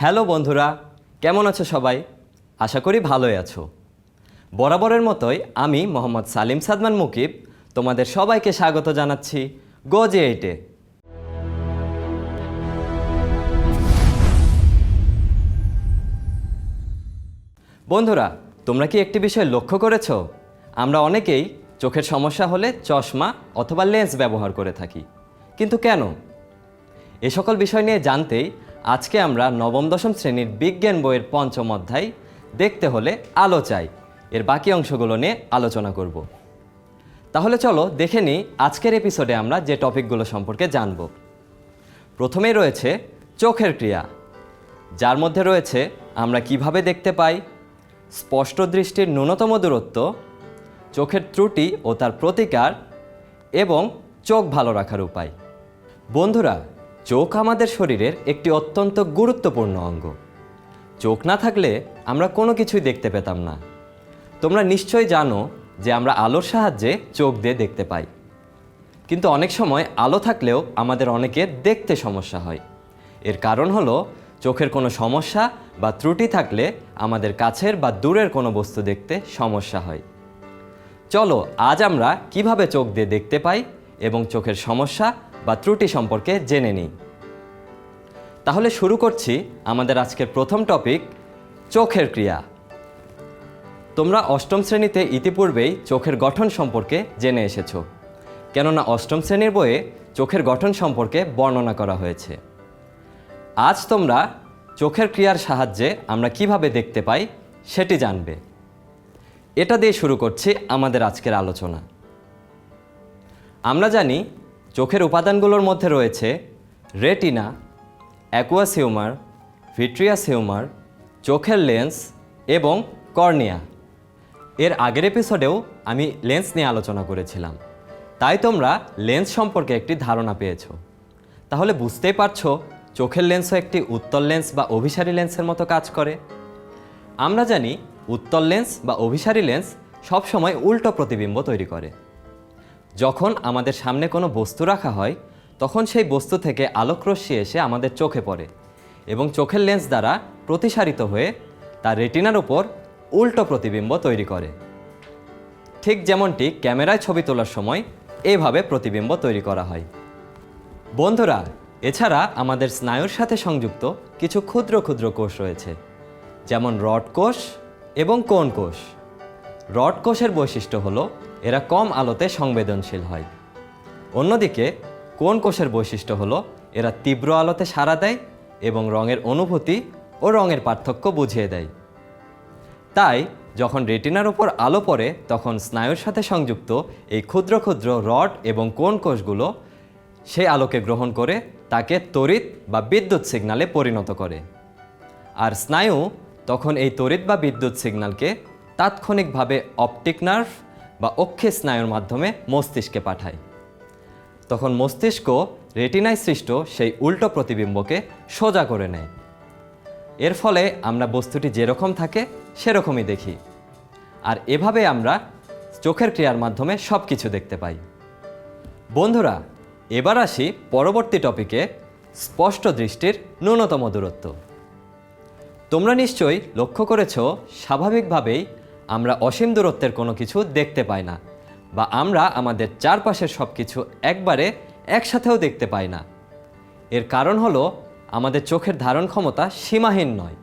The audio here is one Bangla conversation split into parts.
হ্যালো বন্ধুরা, কেমন আছো সবাই? আশা করি ভালোই আছো। বরাবরের মতোই আমি মোহাম্মদ সালিম সাদমান মুকিব তোমাদের সবাইকে স্বাগত জানাচ্ছি গজে এইটে। বন্ধুরা, তোমরা কি একটি বিষয় লক্ষ্য করেছ? আমরা অনেকেই চোখের সমস্যা হলে চশমা অথবা লেন্স ব্যবহার করে থাকি। কিন্তু কেন? এ সকল বিষয় নিয়ে জানতেই আজকে আমরা নবম, দশম শ্রেণির বিজ্ঞান বইয়ের পঞ্চম অধ্যায় দেখতে হলে আলো চাই। এর বাকি অংশগুলো নিয়ে আলোচনা করব। তাহলে চলো দেখে নিই আজকের এপিসোডে আমরা যে টপিকগুলো সম্পর্কে জানব। প্রথমেই রয়েছে চোখের ক্রিয়া। যার মধ্যে রয়েছে আমরা কীভাবে দেখতে পাই? স্পষ্ট দৃষ্টির ন্যূনতম দূরত্ব চোখের ত্রুটি ও তার প্রতিকার এবং চোখ ভালো রাখার উপায়। বন্ধুরা, চোখ আমাদের শরীরের একটি অত্যন্ত গুরুত্বপূর্ণ অঙ্গ। চোখ না থাকলে আমরা কোনো কিছুই দেখতে পেতাম না। তোমরা নিশ্চয়ই জানো যে আমরা আলোর সাহায্যে চোখ দিয়ে দেখতে পাই। কিন্তু অনেক সময় আলো থাকলেও আমাদের অনেকের দেখতে সমস্যা হয়। এর কারণ হলো চোখের কোনো সমস্যা বা ত্রুটি থাকলে আমাদের কাছের বা দূরের কোনো বস্তু দেখতে সমস্যা হয়। চলো, আজ আমরা কীভাবে চোখ দিয়ে দেখতে পাই এবং চোখের সমস্যা বা ত্রুটি সম্পর্কে জেনে নিই। তাহলে শুরু করছি আমাদের আজকের প্রথম টপিক, চোখের ক্রিয়া। তোমরা অষ্টম শ্রেণীতে ইতিপূর্বেই চোখের গঠন সম্পর্কে জেনে এসেছ, কেননা অষ্টম শ্রেণির বইয়ে চোখের গঠন সম্পর্কে বর্ণনা করা হয়েছে। আজ তোমরা চোখের ক্রিয়ার সাহায্যে আমরা কীভাবে দেখতে পাই সেটি জানবে। এটা দিয়ে শুরু করছি আমাদের আজকের আলোচনা। আমরা জানি চোখের উপাদানগুলোর মধ্যে রয়েছে retina aqueous humour vitreous humour চোখের লেন্স এবং কর্নিয়া। এর আগের এপিসোডেও আমি লেন্স নিয়ে আলোচনা করেছিলাম। তাই তোমরা লেন্স সম্পর্কে একটি ধারণা পেয়েছ। তাহলে বুঝতেই পারছ চোখের লেন্সও একটি উত্তল লেন্স বা অভিসারী লেন্সের মতো কাজ করে। আমরা জানি উত্তল লেন্স বা অভিসারী লেন্স সবসময় উল্টো প্রতিবিম্ব তৈরি করে। যখন আমাদের সামনে কোনো বস্তু রাখা হয়, তখন সেই বস্তু থেকে আলোকরশ্মি এসে আমাদের চোখে পড়ে এবং চোখের লেন্স দ্বারা প্রতিসারিত হয়ে তার রেটিনার উপর উল্টো প্রতিবিম্ব তৈরি করে। ঠিক যেমনটি ক্যামেরায় ছবি তোলার সময় এইভাবে প্রতিবিম্ব তৈরি করা হয়। বন্ধুরা, এছাড়া আমাদের স্নায়ুর সাথে সংযুক্ত কিছু ক্ষুদ্র ক্ষুদ্র কোষ রয়েছে, যেমন রড কোষ এবং কোন কোষ? রড কোষের বৈশিষ্ট্য হলো, এরা কম আলোতে সংবেদনশীল হয়। অন্যদিকে, কোন কোষের বৈশিষ্ট্য হলো, এরা তীব্র আলোতে সাড়া দেয় এবং রঙের অনুভূতি ও রঙের পার্থক্য বুঝিয়ে দেয়। তাই, যখন রেটিনার ওপর আলো পড়ে, তখন স্নায়ুর সাথে সংযুক্ত এই ক্ষুদ্র ক্ষুদ্র রড এবং কোন কোষগুলো সেই আলোকে গ্রহণ করে, তাকে তড়িৎ বা বিদ্যুৎ সিগনালে পরিণত করে। আর স্নায়ু তখন এই তড়িৎ বা বিদ্যুৎ সিগন্যালকে তাৎক্ষণিকভাবে অপটিক নার্ভ বা অক্ষে স্নায়ুর মাধ্যমে মস্তিষ্কে পাঠায়। তখন মস্তিষ্ক রেটিনায় সৃষ্ট সেই উল্টো প্রতিবিম্বকে সোজা করে নেয়। এর ফলে আমরা বস্তুটি যেরকম থাকে সেরকমই দেখি। আর এভাবে আমরা চোখের ক্রিয়ার মাধ্যমে সব কিছু দেখতে পাই। বন্ধুরা, এবার আসি পরবর্তী টপিকে স্পষ্ট দৃষ্টির ন্যূনতম দূরত্ব। তোমরা নিশ্চয়ই লক্ষ্য করেছ, স্বাভাবিকভাবেই আমরা অসীম দূরত্বের কোনো কিছু দেখতে পাই না বা আমরা আমাদের চারপাশের সব কিছু একবারে একসাথেও দেখতে পাই না। এর কারণ হলো আমাদের চোখের ধারণ ক্ষমতা সীমাহীন নয়।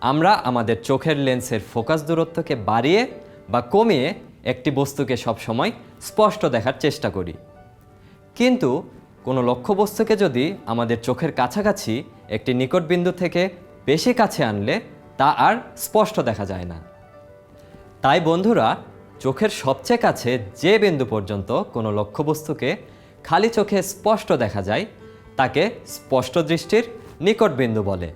আমরা আমাদের চোখের লেন্সের ফোকাস দূরত্বকে বাড়িয়ে বা কমিয়ে একটি বস্তুকে সবসময় স্পষ্ট দেখার চেষ্টা করি। কিন্তু কোনো লক্ষ্যবস্তুকে যদি আমাদের চোখের কাছাকাছি একটি নিকটবিন্দু থেকে বেশি কাছে আনলে তা আর স্পষ্ট দেখা যায় না। তাই বন্ধুরা, চোখের সবচেয়ে কাছে যে বিন্দু পর্যন্ত কোনো লক্ষ্যবস্তুকে খালি চোখে স্পষ্ট দেখা যায়, তাকে স্পষ্ট দৃষ্টির নিকট বিন্দু বলে।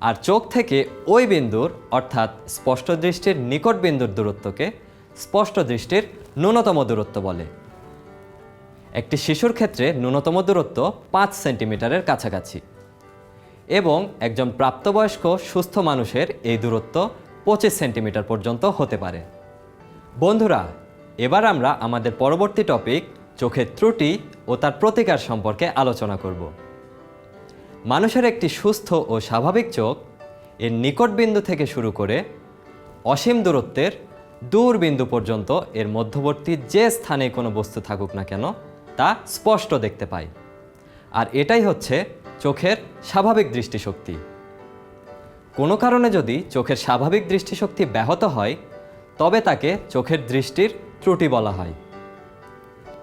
আর চোখ থেকে ওই বিন্দুর, অর্থাৎ স্পষ্ট দৃষ্টির নিকট বিন্দুর দূরত্বকে স্পষ্ট দৃষ্টির ন্যূনতম দূরত্ব বলে। একটি শিশুর ক্ষেত্রে ন্যূনতম দূরত্ব পাঁচ সেন্টিমিটারের কাছাকাছি। এবং একজন প্রাপ্তবয়স্ক সুস্থ মানুষের এই দূরত্ব পঁচিশ সেন্টিমিটার পর্যন্ত হতে পারে। বন্ধুরা, এবার আমরা আমাদের পরবর্তী টপিক, চোখের ত্রুটি ও তার প্রতিকার সম্পর্কে আলোচনা করব। মানুষের একটি সুস্থ ও স্বাভাবিক চোখ এর নিকট বিন্দু থেকে শুরু করে অসীম দূরত্বের দূর বিন্দু পর্যন্ত এর মধ্যবর্তী যে স্থানে কোনো বস্তু থাকুক না কেন, তা স্পষ্ট দেখতে পায় আর এটাই হচ্ছে চোখের স্বাভাবিক দৃষ্টিশক্তি। কোনো কারণে যদি চোখের স্বাভাবিক দৃষ্টিশক্তি ব্যাহত হয়, তবে তাকে চোখের দৃষ্টির ত্রুটি বলা হয়।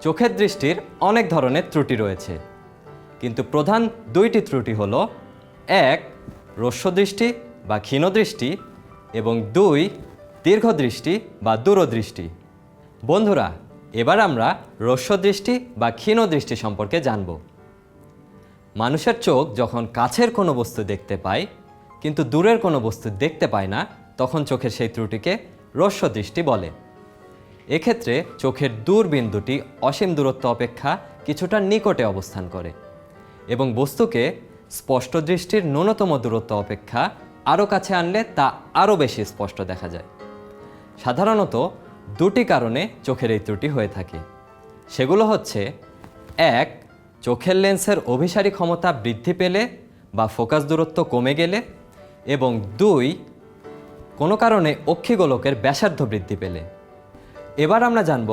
চোখের দৃষ্টির অনেক ধরনের ত্রুটি রয়েছে, কিন্তু প্রধান দুইটি ত্রুটি হল, এক, রস্যদৃষ্টি বা ক্ষীণদৃষ্টি এবং দুই, দীর্ঘদৃষ্টি বা দূরদৃষ্টি। বন্ধুরা, এবার আমরা রস্যদৃষ্টি বা ক্ষীণদৃষ্টি সম্পর্কে জানব। মানুষের চোখ যখন কাছের কোনো বস্তু দেখতে পায়, কিন্তু দূরের কোনো বস্তু দেখতে পায় না, তখন চোখের সেই ত্রুটিকে রস্য দৃষ্টি বলে। এক্ষেত্রে চোখের দূর বিন্দুটি অসীম দূরত্ব অপেক্ষা কিছুটা নিকটে অবস্থান করে এবং বস্তুকে স্পষ্ট দৃষ্টির ন্যূনতম দূরত্ব অপেক্ষা আরও কাছে আনলে তা আরও বেশি স্পষ্ট দেখা যায়। সাধারণত দুটি কারণে চোখের এই ত্রুটি হয়ে থাকে। সেগুলো হচ্ছে, এক চোখের লেন্সের অভিসারী ক্ষমতা বৃদ্ধি পেলে বা ফোকাস দূরত্ব কমে গেলে এবং দুই, কোনো কারণে অক্ষিগোলকের ব্যাসার্ধ বৃদ্ধি পেলে। এবার আমরা জানব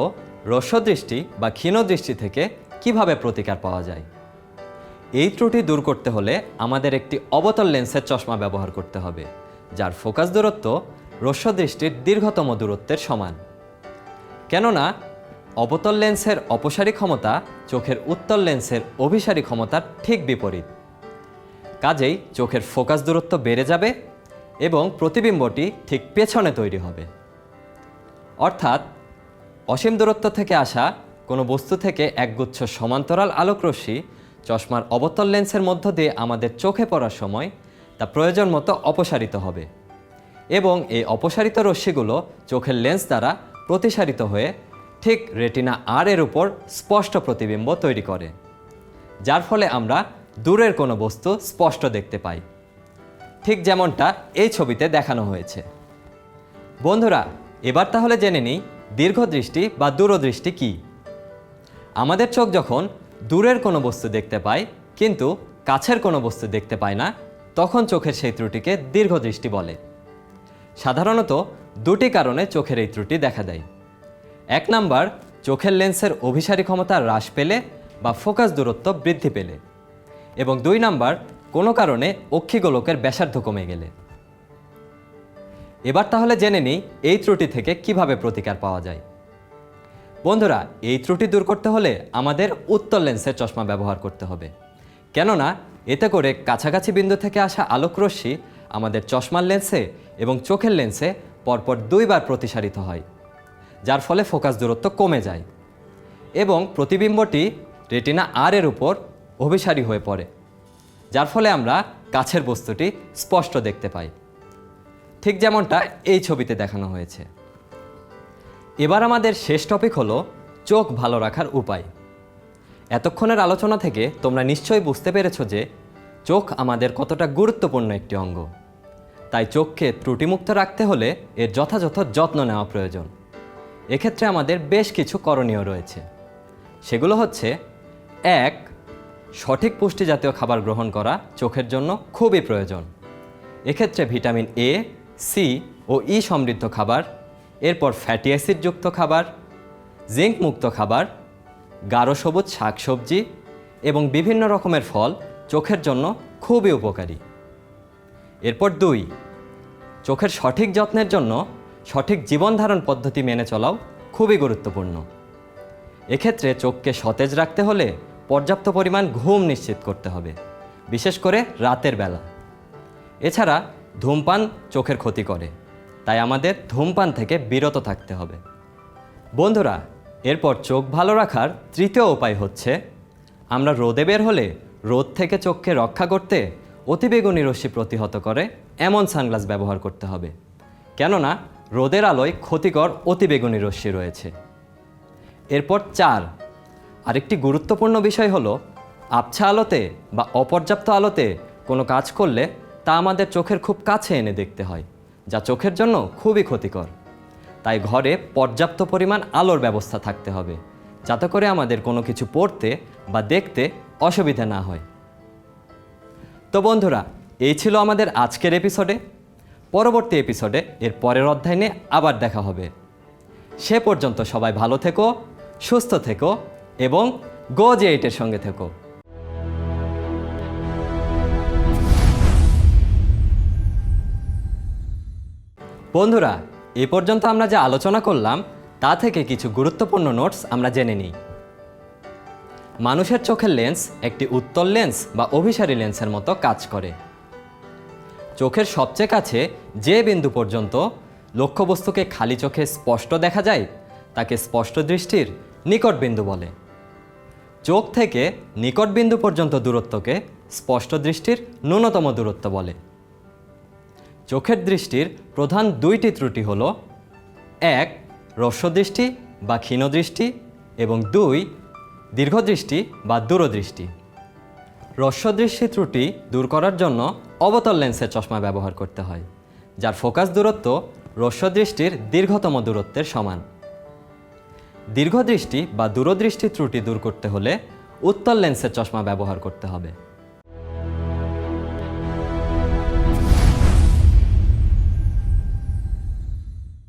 রস্যদৃষ্টি বা ক্ষীণদৃষ্টি থেকে কীভাবে প্রতিকার পাওয়া যায়। এই ত্রুটি দূর করতে হলে আমাদের একটি অবতল লেন্সের চশমা ব্যবহার করতে হবে, যার ফোকাস দূরত্ব রস্যদৃষ্টির দীর্ঘতম দূরত্বের সমান। কেননা অবতল লেন্সের অপসারী ক্ষমতা চোখের উত্তল লেন্সের অভিসারী ক্ষমতার ঠিক বিপরীত। কাজেই চোখের ফোকাস দূরত্ব বেড়ে যাবে এবং প্রতিবিম্বটি ঠিক পেছনে তৈরি হবে। অর্থাৎ, অসীম দূরত্ব থেকে আসা কোনো বস্তু থেকে একগুচ্ছ সমান্তরাল আলোকরশ্মি চশমার অবতল লেন্সের মধ্য দিয়ে আমাদের চোখে পড়ার সময় তা প্রয়োজন মতো অপসারিত হবে। এবং এই অপসারিত রশ্মিগুলো চোখের লেন্স দ্বারা প্রতিসারিত হয়ে ঠিক রেটিনা আর এর উপর স্পষ্ট প্রতিবিম্ব তৈরি করে, যার ফলে আমরা দূরের কোনো বস্তু স্পষ্ট দেখতে পাই। ঠিক যেমনটা এই ছবিতে দেখানো হয়েছে। বন্ধুরা, এবার তাহলে জেনে নিই দীর্ঘদৃষ্টি বা দূরদৃষ্টি কি। আমাদের চোখ যখন দূরের কোনো বস্তু দেখতে পায়, কিন্তু কাছের কোনো বস্তু দেখতে পায় না, তখন চোখের সেই ত্রুটিকে দীর্ঘদৃষ্টি বলে। সাধারণত দুটি কারণে চোখের এই ত্রুটি দেখা দেয়। এক নাম্বার, চোখের লেন্সের অভিসারী ক্ষমতা হ্রাস পেলে বা ফোকাস দূরত্ব বৃদ্ধি পেলে। এবং দুই নাম্বার, কোনো কারণে অক্ষিগোলকের ব্যাসার্ধ কমে গেলে। এবার তাহলে জেনে নিই এই ত্রুটি থেকে কীভাবে প্রতিকার পাওয়া যায়। বন্ধুরা, এই ত্রুটি দূর করতে হলে আমাদের উত্তর লেন্সের চশমা ব্যবহার করতে হবে। কেননা, এতে করে কাছাকাছি বিন্দু থেকে আসা আলোকরশ্মি আমাদের চশমার লেন্সে এবং চোখের লেন্সে পরপর দুইবার প্রতিসারিত হয়। যার ফলে ফোকাস দূরত্ব কমে যায় এবং প্রতিবিম্বটি রেটিনা আর এর উপর অভিসারী হয়ে পড়ে, যার ফলে আমরা কাছের বস্তুটি স্পষ্ট দেখতে পাই। ঠিক যেমনটা এই ছবিতে দেখানো হয়েছে। এবার আমাদের শেষ টপিক হলো চোখ ভালো রাখার উপায়। এতক্ষণের আলোচনা থেকে তোমরা নিশ্চয়ই বুঝতে পেরেছ যে চোখ আমাদের কতটা গুরুত্বপূর্ণ একটি অঙ্গ। তাই চোখকে ত্রুটিমুক্ত রাখতে হলে এর যথাযথ যত্ন নেওয়া প্রয়োজন। এক্ষেত্রে আমাদের বেশ কিছু করণীয় রয়েছে। সেগুলো হচ্ছে, এক, সঠিক পুষ্টি জাতীয় খাবার গ্রহণ করা চোখের জন্য খুবই প্রয়োজন। এক্ষেত্রে ভিটামিন এ সি ও ই সমৃদ্ধ খাবার, এরপর ফ্যাটি অ্যাসিডযুক্ত খাবার, জিঙ্ক মুক্ত খাবার, গাঢ় সবুজ শাকসবজি এবং বিভিন্ন রকমের ফল চোখের জন্য খুবই উপকারী। এরপর দুই, চোখের সঠিক যত্নের জন্য সঠিক জীবনধারণ পদ্ধতি মেনে চলাও খুবই গুরুত্বপূর্ণ। এক্ষেত্রে চোখকে সতেজ রাখতে হলে পর্যাপ্ত পরিমাণ ঘুম নিশ্চিত করতে হবে, বিশেষ করে রাতের বেলা। এছাড়া ধূমপান চোখের ক্ষতি করে, তাই আমাদের ধূমপান থেকে বিরত থাকতে হবে। বন্ধুরা, এরপর চোখ ভালো রাখার তৃতীয় উপায় হচ্ছে, আমরা রোদে বের হলে রোদ থেকে চোখকে রক্ষা করতে অতিবেগুনি রশ্মি প্রতিহত করে এমন সানগ্লাস ব্যবহার করতে হবে। কেননা রোদের আলোয় ক্ষতিকর অতিবেগুনি রশ্মি রয়েছে। এরপর চার আরেকটি গুরুত্বপূর্ণ বিষয় হলো, আবছা আলোতে বা অপর্যাপ্ত আলোতে কোনো কাজ করলে তা আমাদের চোখের খুব কাছে এনে দেখতে হয়, যা চোখের জন্য খুবই ক্ষতিকর। তাই ঘরে পর্যাপ্ত পরিমাণ আলোর ব্যবস্থা থাকতে হবে, যাতে করে আমাদের কোনো কিছু পড়তে বা দেখতে অসুবিধা না হয়। তো বন্ধুরা, এই ছিল আমাদের আজকের এপিসোডে পরবর্তী এপিসোডে এর পরের অধ্যায় নিয়ে আবার দেখা হবে। সে পর্যন্ত সবাই ভালো থেকো, সুস্থ থেকো এবং গো এইটের সঙ্গে থেকো। বন্ধুরা, এ পর্যন্ত আমরা যে আলোচনা করলাম, তা থেকে কিছু গুরুত্বপূর্ণ নোটস আমরা জেনে নিই। মানুষের চোখের লেন্স একটি উত্তল লেন্স বা অভিসারী লেন্সের মতো কাজ করে। চোখের সবচেয়ে কাছে যে বিন্দু পর্যন্ত লক্ষ্যবস্তুকে খালি চোখে স্পষ্ট দেখা যায়, তাকে স্পষ্ট দৃষ্টির নিকট বিন্দু বলে। চোখ থেকে নিকট বিন্দু পর্যন্ত দূরত্বকে স্পষ্ট দৃষ্টির ন্যূনতম দূরত্ব বলে। চোখের দৃষ্টির প্রধান দুইটি ত্রুটি হল, এক রস্যদৃষ্টি বা ক্ষীণদৃষ্টি এবং দুই, দীর্ঘদৃষ্টি বা দূরদৃষ্টি। রস্যদৃষ্টি ত্রুটি দূর করার জন্য অবতল লেন্সের চশমা ব্যবহার করতে হয়, যার ফোকাস দূরত্ব রস্যদৃষ্টির দীর্ঘতম দূরত্বের সমান। দীর্ঘদৃষ্টি বা দূরদৃষ্টি ত্রুটি দূর করতে হলে উত্তল লেন্সের চশমা ব্যবহার করতে হবে।